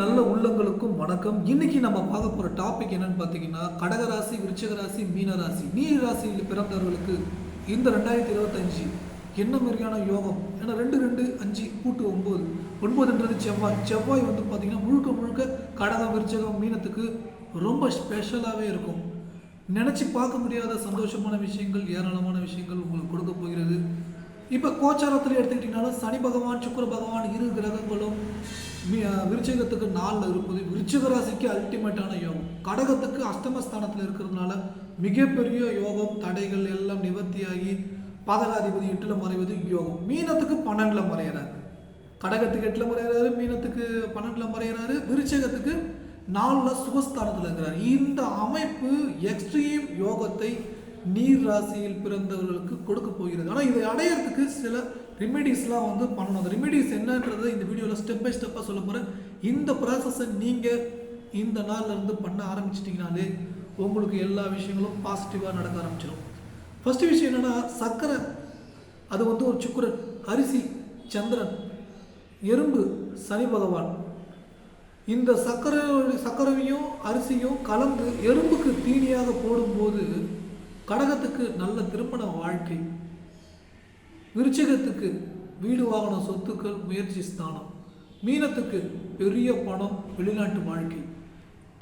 நல்ல உள்ளங்களுக்கும் வணக்கம். இன்னைக்கு நம்ம பார்க்க போற டாபிக் என்னன்னு பார்த்தீங்கன்னா கடகராசி விருச்சகராசி ராசி மீன ராசி நீர் ராசியில் பிறந்தவர்களுக்கு இந்த ரெண்டாயிரத்தி இருபத்தஞ்சு என்ன மாதிரியான யோகம்? ஏன்னா ரெண்டு ரெண்டு அஞ்சு கூட்டு ஒன்பது. ஒன்பதுன்றது செவ்வாய். செவ்வாய் வந்து பார்த்தீங்கன்னா முழுக்க முழுக்க கடகம் விருச்சகம் மீனத்துக்கு ரொம்ப ஸ்பெஷலாகவே இருக்கும். நினச்சி பார்க்க முடியாத சந்தோஷமான விஷயங்கள் ஏராளமான விஷயங்கள் உங்களுக்கு கொடுக்க போகிறது. இப்போ கோச்சாரத்தில் எடுத்துக்கிட்டிங்கனாலும் சனி பகவான் சுக்கிர பகவான் இரு கிரகங்களும் விருச்சகத்துக்கு நாளில் இருப்பது விருச்சிக ராசிக்கு அல்டிமேட்டான யோகம். கடகத்துக்கு அஷ்டமஸ்தானத்தில் இருக்கிறதுனால மிகப்பெரிய யோகம் தடைகள் எல்லாம் நிவர்த்தியாகி பாதகாதிபதி எட்டில் மறைவது யோகம். மீனத்துக்கு பன்னெண்டில் மறையிறாரு. கடகத்துக்கு எட்டில் மறையிறாரு மீனத்துக்கு பன்னெண்டில் மறையிறாரு விருச்சகத்துக்கு நாலில் சுகஸ்தானத்தில் இருக்கிறார். இந்த அமைப்பு எக்ஸ்ட்ரீம் யோகத்தை நீர் ராசியில் பிறந்தவர்களுக்கு கொடுக்க போகிறது. ஆனால் இதை அடையிறதுக்கு சில ரெமெடிஸ்லாம் வந்து பண்ணணும். அந்த ரெமெடிஸ் என்னன்றது இந்த வீடியோவில் ஸ்டெப் பை ஸ்டெப்பாக சொல்ல போகிறேன் இந்த ப்ராசஸை நீங்கள் இந்த நாள்ல இருந்து பண்ண ஆரம்பிச்சிட்டிங்கனாலே உங்களுக்கு எல்லா விஷயங்களும் பாசிட்டிவாக நடக்க ஆரம்பிச்சிடும் ஃபஸ்ட்டு விஷயம் என்னென்னா சர்க்கரை. அது வந்து ஒரு சுக்குரன். அரிசி சந்திரன் எறும்பு சனி பகவான். இந்த சர்க்கரை சர்க்கரையும் அரிசியும் கலந்து எறும்புக்கு தீனியாக போடும்போது கடகத்துக்கு நல்ல திருமண வாழ்க்கை. விருச்சிகத்துக்கு வீடு வாகன சொத்துக்கள் முயற்சி ஸ்தானம். மீனத்துக்கு பெரிய பணம் வெளிநாட்டு வாழ்க்கை.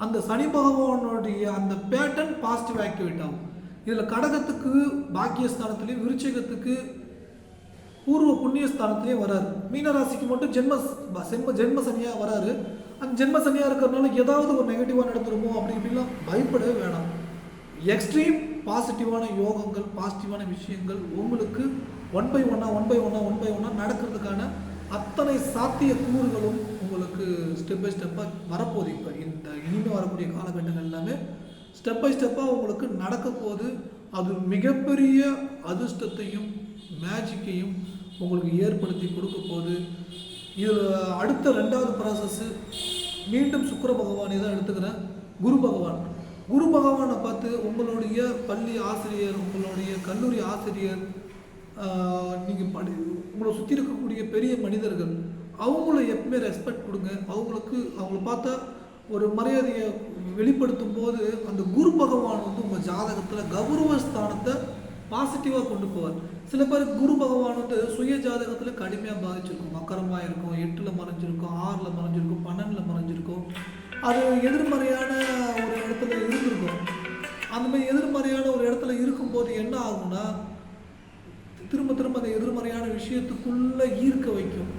அந்த சனி பகவானுடைய அந்த பேட்டர்ன் பாசிட்டிவ் ஆக்டிவேட் ஆகும் இதில் கடகத்துக்கு பாக்கியஸ்தானத்துலேயும் விருச்சிகத்துக்கு பூர்வ புண்ணியஸ்தானத்திலே வராரு. மீனராசிக்கு மட்டும் ஜென்ம ஜென்ம ஜென்ம சனியாக வராரு. அந்த ஜென்ம சனியாக இருக்கிறதுனால ஏதாவது ஒரு நெகட்டிவாக நடந்துருமோ அப்படி இப்படிலாம் பயப்படவே வேணாம். எக்ஸ்ட்ரீம் பாசிட்டிவான யோகங்கள் பாசிட்டிவான விஷயங்கள் உங்களுக்கு ஒன் பை ஒன்னாக ஒன் பை ஒன்னாக ஒன் பை ஒன்னாக நடக்கிறதுக்கான அத்தனை சாத்திய கூறுகளும் உங்களுக்கு ஸ்டெப் பை ஸ்டெப்பாக வரப்போகுது. இப்போ இந்த இனிமேல் வரக்கூடிய காலகட்டங்கள் எல்லாமே ஸ்டெப் பை ஸ்டெப்பாக உங்களுக்கு நடக்க போது அது மிகப்பெரிய அதிர்ஷ்டத்தையும் மேஜிக்கையும் உங்களுக்கு ஏற்படுத்தி கொடுக்க போது இதில் அடுத்த ரெண்டாவது ப்ராசஸ்ஸு மீண்டும் சுக்கர பகவானை தான் எடுத்துக்கிறேன். குரு பகவான். குரு பகவானை பார்த்து உங்களுடைய பள்ளி ஆசிரியர் உங்களுடைய கல்லூரி ஆசிரியர் நீங்கள் படி உங்களை சுற்றி இருக்கக்கூடிய பெரிய மனிதர்கள் அவங்கள எப்பவுமே ரெஸ்பெக்ட் கொடுங்க. அவங்களுக்கு அவங்கள பார்த்தா ஒரு மரியாதையை வெளிப்படுத்தும் போது அந்த குரு பகவான் வந்து உங்கள் ஜாதகத்தில் கௌரவ ஸ்தானத்தை பாசிட்டிவாக கொண்டு போவார். சில பேர் குரு பகவான் வந்து சுய ஜாதகத்தில் கடுமையாக பாதிச்சிருக்கும். மக்கரமாக இருக்கும் எட்டில் மறைஞ்சிருக்கும் ஆறில் மறைஞ்சிருக்கும் பன்னெண்டில் மறைஞ்சிருக்கும். அது எதிர்மறையான ஒரு இடத்துல இருந்திருக்கும். அந்த மாதிரி எதிர்மறையான ஒரு இடத்துல இருக்கும்போது என்ன ஆகும்னா திரும்ப திரும்ப அந்த எதிர்மறையான விஷயத்துக்குள்ளே ஈர்க்க வைக்கும்.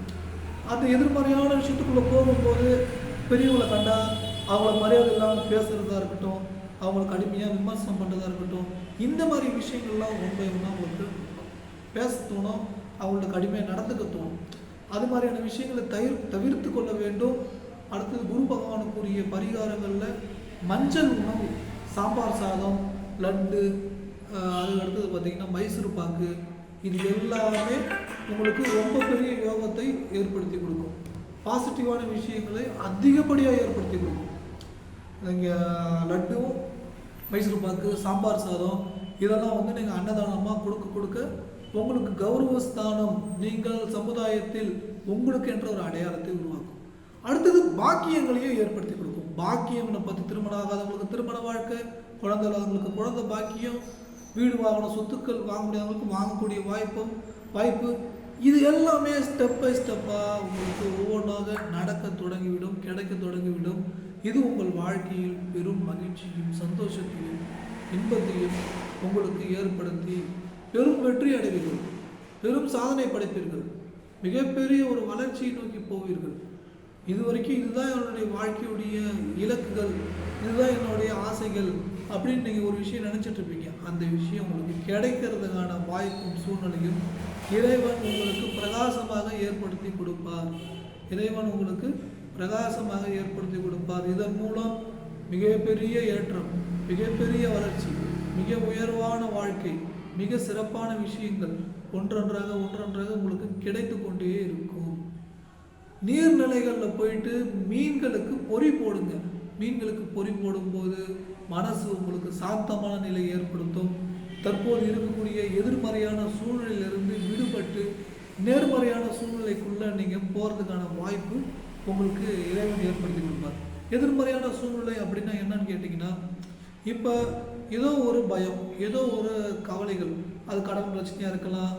அந்த எதிர்மறையான விஷயத்துக்குள்ளே போகும்போது பெரியவங்களை கண்டா அவங்கள மரியாதை இல்லாமல் பேசுகிறதா இருக்கட்டும் அவங்கள கடுமையாக விமர்சனம் பண்ணுறதா இருக்கட்டும் இந்த மாதிரி விஷயங்கள்லாம் ரொம்ப ஒன்றா அவங்களுக்கு பேச தோணும் அவங்களோட கடுமையாக நடந்துக்க தோணும். அது மாதிரியான விஷயங்களை தவிர் தவிர்த்து கொள்ள வேண்டும். அடுத்தது குரு பகவானுக்குரிய பரிகாரங்களில் மஞ்சள் உணவு சாம்பார் சாதம் லட்டு அதுக்கு அடுத்தது பார்த்திங்கன்னா மைசூர் பாக்கு இது எல்லாமே உங்களுக்கு ரொம்ப பெரிய யோகத்தை ஏற்படுத்தி கொடுக்கும். பாசிட்டிவான விஷயங்களை அதிகப்படியாக ஏற்படுத்தி கொடுக்கும். நீங்கள் லட்டும் மைசூர் பாக்கு சாம்பார் சாதம் இதெல்லாம் வந்து நீங்கள் அன்னதானமாக கொடுக்க கொடுக்க உங்களுக்கு கௌரவ ஸ்தானம் நீங்கள் சமுதாயத்தில் உங்களுக்கு என்ற ஒரு அடையாளத்தை உருவாக்கும். அடுத்தது பாக்கியங்களையும் ஏற்படுத்தி கொடுக்கும். பாக்கியம்னு பற்றி திருமணம் ஆகாதவங்களுக்கு திருமண வாழ்க்கை குழந்தை இல்லாதவங்களுக்கு குழந்தை பாக்கியம் வீடு வாங்கணும் சொத்துக்கள் வாங்க முடியாதவங்களுக்கு வாங்கக்கூடிய வாய்ப்பும் வாய்ப்பு. இது எல்லாமே ஸ்டெப் பை ஸ்டெப்பாக உங்களுக்கு ஒவ்வொன்றாக நடக்க தொடங்கிவிடும் கிடைக்க தொடங்கிவிடும். இது உங்கள் வாழ்க்கையில் பெரும் மகிழ்ச்சியும் சந்தோஷத்தையும் இன்பத்தையும் உங்களுக்கு ஏற்படுத்தி பெரும் வெற்றி அடைவீர்கள். பெரும் சாதனை படைப்பீர்கள். மிகப்பெரிய ஒரு வளர்ச்சியை நோக்கி போவீர்கள். இது வரைக்கும் இதுதான் என்னுடைய வாழ்க்கையுடைய இலக்குகள் இதுதான் என்னுடைய ஆசைகள். அப்படின்னு நீங்கள் ஒரு விஷயம் நினச்சிட்டு இருப்பீங்க. அந்த விஷயம் உங்களுக்கு கிடைக்கிறதுக்கான வாய்ப்பும் சூழ்நிலையும் இறைவன் உங்களுக்கு பிரகாசமாக ஏற்படுத்தி கொடுப்பார். இறைவன் உங்களுக்கு பிரகாசமாக ஏற்படுத்தி கொடுப்பார். இதன் மூலம் மிகப்பெரிய ஏற்றம் மிகப்பெரிய வளர்ச்சி மிக உயர்வான வாழ்க்கை மிக சிறப்பான விஷயங்கள் ஒன்றொன்றாக ஒன்றொன்றாக உங்களுக்கு கிடைத்து கொண்டே இருக்கும். நீர்நிலைகளில் போயிட்டு மீன்களுக்கு பொறி போடுங்க. மீன்களுக்கு பொறி போடும்போது மனசு உங்களுக்கு சாந்தமான நிலை ஏற்படுத்தும். தற்போது இருக்கக்கூடிய எதிர்மறையான சூழ்நிலையிலிருந்து விடுபட்டு நேர்மறையான சூழ்நிலைக்குள்ளே நீங்கள் போகிறதுக்கான வாய்ப்பு உங்களுக்கு இறைவன் ஏற்படுத்தி கொடுப்பார். எதிர்மறையான சூழ்நிலை அப்படின்னா என்னன்னு கேட்டிங்கன்னா இப்போ ஏதோ ஒரு பயம் ஏதோ ஒரு கவலைகள் அது கடன் பிரச்சனையாக இருக்கலாம்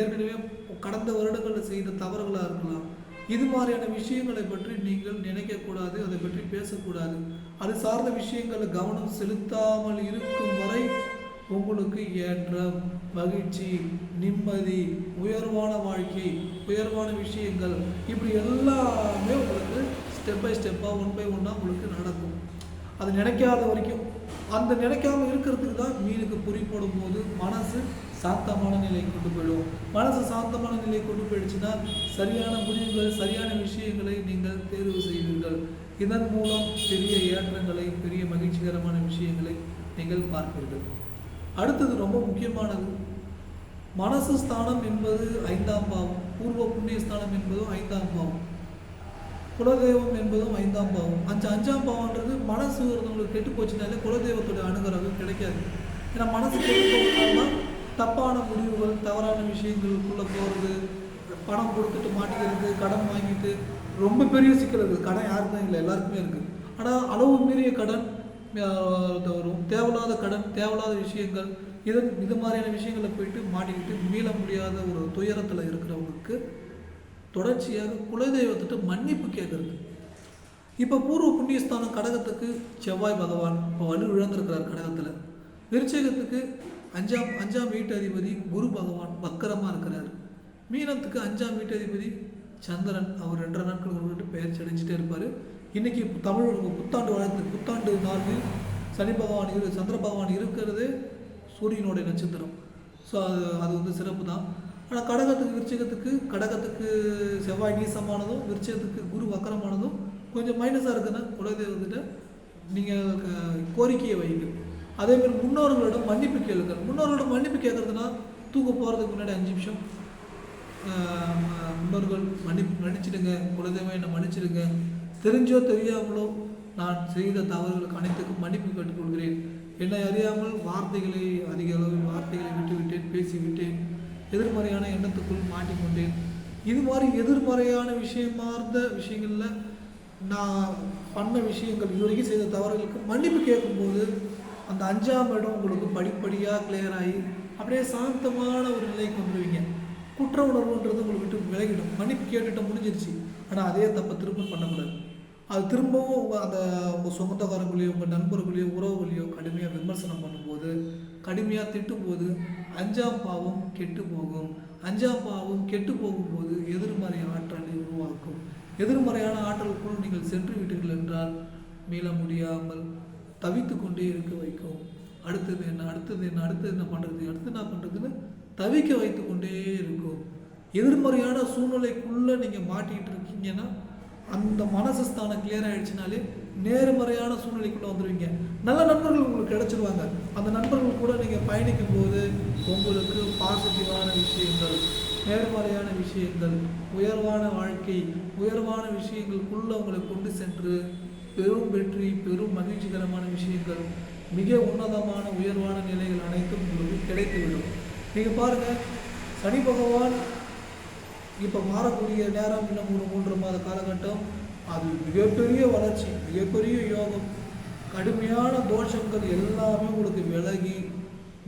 ஏற்கனவே கடந்த வருடங்களில் செய்த தவறுகளாக இருக்கலாம் இது மாதிரியான விஷயங்களை பற்றி நீங்கள் நினைக்கக்கூடாது அதை பற்றி பேசக்கூடாது. அது சார்ந்த விஷயங்களில் கவனம் செலுத்தாமல் இருக்கும் வரை உங்களுக்கு ஏற்றம் மகிழ்ச்சி நிம்மதி உயர்வான வாழ்க்கை உயர்வான விஷயங்கள் இப்படி எல்லாமே உங்களுக்கு ஸ்டெப் பை ஸ்டெப்பாக ஒன் பை ஒன்னாக உங்களுக்கு நடக்கும். அது நினைக்காத வரைக்கும் அந்த நினைக்காமல் இருக்கிறதுக்கு தான் மீனுக்கு பொறி போடும்போது மனசு சாந்தமான நிலையை கொண்டு போயிடும். மனசு சாந்தமான நிலையை கொண்டு போயிடுச்சுன்னா சரியான முடிவுகள் சரியான விஷயங்களை நீங்கள் தேர்வு செய்வீர்கள். இதன் மூலம் பெரிய ஏற்றங்களை பெரிய மகிழ்ச்சிகரமான விஷயங்களை நீங்கள் பார்ப்பீர்கள். அடுத்தது ரொம்ப முக்கியமானது. மனசு ஸ்தானம் என்பது ஐந்தாம் பாவம். பூர்வ புண்ணிய ஸ்தானம் என்பதும் ஐந்தாம் பாவம். குலதெய்வம் என்பதும் ஐந்தாம் பாவம். அஞ்சு அஞ்சாம் பாவம்ன்றது மனசு ஒருத்தவங்களுக்கு கெட்டு போச்சுனாலே குலதெய்வத்தோட அனுகிரகம் கிடைக்காது. ஏன்னா மனசு கெட்டு போகிறதுனால தப்பான முடிவுகள் தவறான விஷயங்களுக்குள்ளே போகிறது பணம் கொடுத்துட்டு மாட்டிக்கிறது கடன் வாங்கிட்டு ரொம்ப பெரிய சிக்கல் இருக்குது கடன் யாருக்கும் இல்லை எல்லாருக்குமே இருக்குது ஆனால் அளவு மீறிய கடன் வரும். தேவையில்லாத கடன் தேவையில்லாத விஷயங்கள் இது இது மாதிரியான விஷயங்களை போயிட்டு மாட்டிக்கிட்டு மீள முடியாத ஒரு துயரத்தில் இருக்கிறவங்களுக்கு தொடர்ச்சியாக குலதெய்வத்திட்ட மன்னிப்பு கேட்குறது இப்போ பூர்வ புண்ணியஸ்தானம் கடகத்துக்கு செவ்வாய் பகவான் இப்போ வலு இழந்திருக்கிறார் கடகத்தில். விருச்சகத்துக்கு அஞ்சாம் அஞ்சாம் வீட்டு அதிபதி குரு பகவான் வக்கரமாக இருக்கிறார். மீனத்துக்கு அஞ்சாம் வீட்டு அதிபதி சந்திரன் அவர் ரெண்டரை நாட்கள் ஒரு விட்டு பெயர்ச்சி அடைஞ்சிட்டே இருப்பார். இன்றைக்கி தமிழ் புத்தாண்டு வாழ்த்து புத்தாண்டு நாளில் சனி பகவான் இரு சந்திர பகவான் இருக்கிறது சூரியனுடைய நட்சத்திரம். ஸோ அது அது வந்து சிறப்பு தான். ஆனால் கடகத்துக்கு விருச்சகத்துக்கு கடகத்துக்கு செவ்வாய் நீசமானதும் விருச்சகத்துக்கு குரு வக்கரமானதும் கொஞ்சம் மைனஸாக இருக்குன்னா குலதெய்வத்திட்ட நீங்கள் கோரிக்கையை வைங்க அதேமாதிரி முன்னோர்களிடம் மன்னிப்பு கேளுங்கள். முன்னோர்களிடம் மன்னிப்பு கேட்குறதுனா தூங்க போகிறதுக்கு முன்னாடி அஞ்சு நிமிஷம். முன்னோர்கள் மன்னிப்பு மன்னிச்சிடுங்க. குலதெய்வம் என்னை மன்னிச்சிடுங்க. தெரிஞ்சோ தெரியாமலோ நான் செய்த தவறுகளுக்கு அனைத்துக்கும் மன்னிப்பு கேட்டுக்கொள்கிறேன். என்னை அறியாமல் வார்த்தைகளை அதிக அளவில் வார்த்தைகளை விட்டுவிட்டேன் பேசிவிட்டேன். எதிர்மறையான எண்ணத்துக்குள் மாட்டிக்கொண்டேன். இது மாதிரி எதிர்மறையான விஷயமார்ந்த விஷயங்களில் நான் பண்ண விஷயங்கள் இதுவரைக்கும் செய்த தவறுகளுக்கு மன்னிப்பு கேட்கும்போது அந்த அஞ்சாம் இடம் உங்களுக்கு படிப்படியாக கிளியர் ஆகி அப்படியே சாந்தமான ஒரு நிலைக்கு வந்துடுவீங்க குற்ற உணர்வுன்றது உங்களை விட்டு விலகிடும். மன்னிப்பு கேட்டுட்டு முடிஞ்சிருச்சு. ஆனால் அதே தப்பை திரும்ப பண்ணக்கூடாது. அது திரும்பவும் உங்கள் அந்த உங்கள் சொந்தக்காரங்களையோ உங்கள் நண்பர்களையோ உறவுகளையோ கடுமையாக விமர்சனம் பண்ணும்போது கடுமையாக திட்டும்போது அஞ்சாம் பாவம் கெட்டு போகும். அஞ்சாம் பாவம் கெட்டு போகும்போது எதிர்மறை ஆற்றலை உருவாக்கும். எதிர்மறையான ஆற்றலுக்குள் நீங்கள் சென்று விட்டீர்கள் என்றால் மீள முடியாமல் தவித்து கொண்டே இருக்க வைக்கும். அடுத்தது என்ன? அடுத்தது என்ன? அடுத்தது என்ன பண்ணுறது அடுத்து என்ன பண்ணுறதுன்னு தவிக்க வைத்து கொண்டே இருக்கும். எதிர்மறையான சூழ்நிலைக்குள்ளே நீங்கள் மாட்டிக்கிட்டு இருக்கீங்கன்னா அந்த மனசு ஸ்தானம் கிளியர் ஆகிடுச்சினாலே நேர்மறையான சூழ்நிலைக்குள்ளே வந்துடுவீங்க நல்ல நண்பர்கள் உங்களுக்கு கிடச்சிருவாங்க. அந்த நண்பர்கள் கூட நீங்கள் பயணிக்கும் போது உங்களுக்கு பாசிட்டிவான விஷயங்கள் நேர்மறையான விஷயங்கள் உயர்வான வாழ்க்கை உயர்வான விஷயங்களுக்குள்ள உங்களை கொண்டு சென்று பெரும் வெற்றி பெரும் மகிழ்ச்சிகரமான விஷயங்கள் மிக உன்னதமான உயர்வான நிலைகள் அனைத்தும் உங்களுக்கு கிடைத்துவிடும். நீங்கள் பாருங்கள் சனி பகவான் இப்போ மாறக்கூடிய நேரம் இன்னும் ஒரு மூன்று மாத காலகட்டம். அது மிகப்பெரிய வளர்ச்சி மிகப்பெரிய யோகம். கடுமையான தோஷங்கள் எல்லாமே உங்களுக்கு விலகி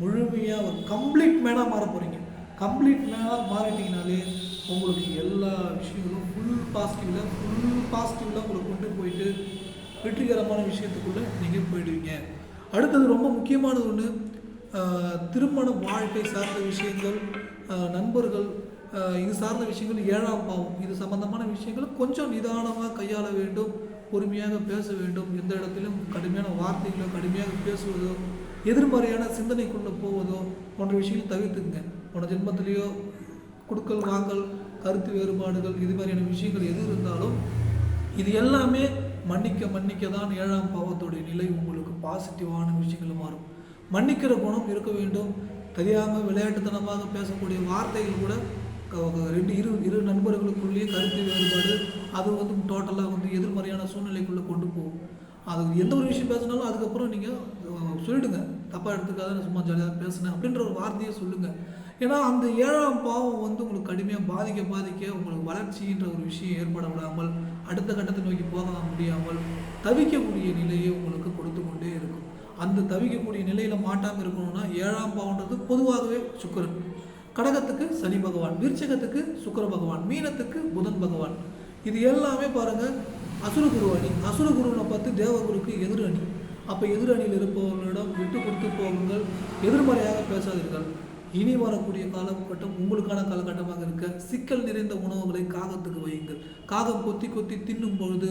முழுமையாக ஒரு கம்ப்ளீட் மேனாக மாற போகிறீங்க கம்ப்ளீட் மேனாக மாறிட்டீங்கனாலே உங்களுக்கு எல்லா விஷயங்களும் ஃபுல் பாசிட்டிவில் ஃபுல் பாசிட்டிவில் உங்களை கொண்டு போயிட்டு வெற்றிகரமான விஷயத்துக்குள்ளே நீங்கள் போயிடுவீங்க. அடுத்தது ரொம்ப முக்கியமானது ஒன்று திருமண வாழ்க்கை சார்ந்த விஷயங்கள் நண்பர்கள் இது சார்ந்த விஷயங்கள் ஏழாம் பாவம். இது சம்பந்தமான விஷயங்களை கொஞ்சம் நிதானமாக கையாள வேண்டும் பொறுமையாக பேச வேண்டும். எந்த இடத்திலும் கடுமையான வார்த்தைகளோ கடுமையாக பேசுவதோ எதிர்மறையான சிந்தனைக்குள்ளே போவதோ போன்ற விஷயங்கள் தவிர்த்துங்க போன ஜென்மத்திலேயோ கொடுக்கல் வாங்கல் கருத்து வேறுபாடுகள் இது மாதிரியான விஷயங்கள் எது இருந்தாலும் இது எல்லாமே மன்னிக்க மன்னிக்க தான் ஏழாம் பாவத்துடைய நிலை உங்களுக்கு பாசிட்டிவான விஷயங்கள் மாறும். மன்னிக்கிற குணம் இருக்க வேண்டும். தெரியாமல் விளையாட்டுத்தனமாக பேசக்கூடிய வார்த்தைகள் கூட ரெண்டு இரு இரு நண்பர்களுக்குள்ளேயே கருத்து வேறுபாடு அது வந்து டோட்டலாக வந்து எதிர்மறையான சூழ்நிலைக்குள்ளே கொண்டு போகும். அது எந்த ஒரு விஷயம் பேசினாலும் அதுக்கப்புறம் நீங்கள் சொல்லிடுங்க. தப்பாக எடுத்துக்காத சும்மா ஜாலியாக பேசினேன் அப்படின்ற ஒரு வார்த்தையை சொல்லுங்கள் ஏன்னா அந்த ஏழாம் பாவம் வந்து உங்களுக்கு கடுமையாக பாதிக்க பாதிக்க உங்களுக்கு வளர்ச்சின்ற ஒரு விஷயம் ஏற்பட விடாமல் அடுத்த கட்டத்தை நோக்கி போக முடியாமல் தவிக்கக்கூடிய நிலையை உங்களுக்கு கொடுத்து கொண்டே இருக்கும். அந்த தவிக்கக்கூடிய நிலையில் மாட்டாமல் இருக்கணும்னா ஏழாம் பாவன்றது பொதுவாகவே சுக்கரன். கடகத்துக்கு சனி பகவான் விருச்சகத்துக்கு சுக்கர பகவான் மீனத்துக்கு புதன் பகவான். இது எல்லாமே பாருங்கள் அசுர குரு அணி. அசுரகுருவை பார்த்து தேவகுருக்கு எதிர் அணி. அப்போ எதிர் அணியில் இருப்பவர்களிடம் விட்டு கொடுத்து போகுங்கள். எதிர்மறையாக பேசாதீர்கள். இனி வரக்கூடிய காலகட்டம் உங்களுக்கான காலகட்டமாக இருக்க. சிக்கல் நிறைந்த உணவுகளை காகத்துக்கு வையுங்கள். காகம் கொத்தி கொத்தி தின்னும் பொழுது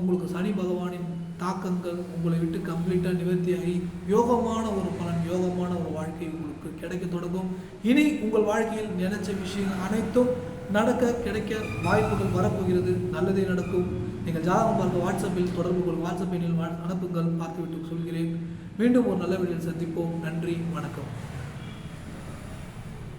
உங்களுக்கு சனி பகவானின் தாக்கங்கள் உங்களை விட்டு கம்ப்ளீட்டாக நிவர்த்தியாகி யோகமான ஒரு பலன் யோகமான ஒரு வாழ்க்கை உங்களுக்கு கிடைக்க தொடங்கும். இனி உங்கள் வாழ்க்கையில் நினைச்ச விஷயங்கள் அனைத்தும் நடக்க கிடைக்க வாய்ப்புகள் வரப்போகிறது. நல்லதே நடக்கும். நீங்கள் ஜாதகம் பார்க்க வாட்ஸ்அப்பில் தொடர்பு கொள்ளும் வாட்ஸ்அப் எண்ணில் அனுப்புங்கள். பார்த்துவிட்டு சொல்கிறேன். மீண்டும் ஒரு நல்ல வீடியோ சந்திப்போம். நன்றி. வணக்கம்.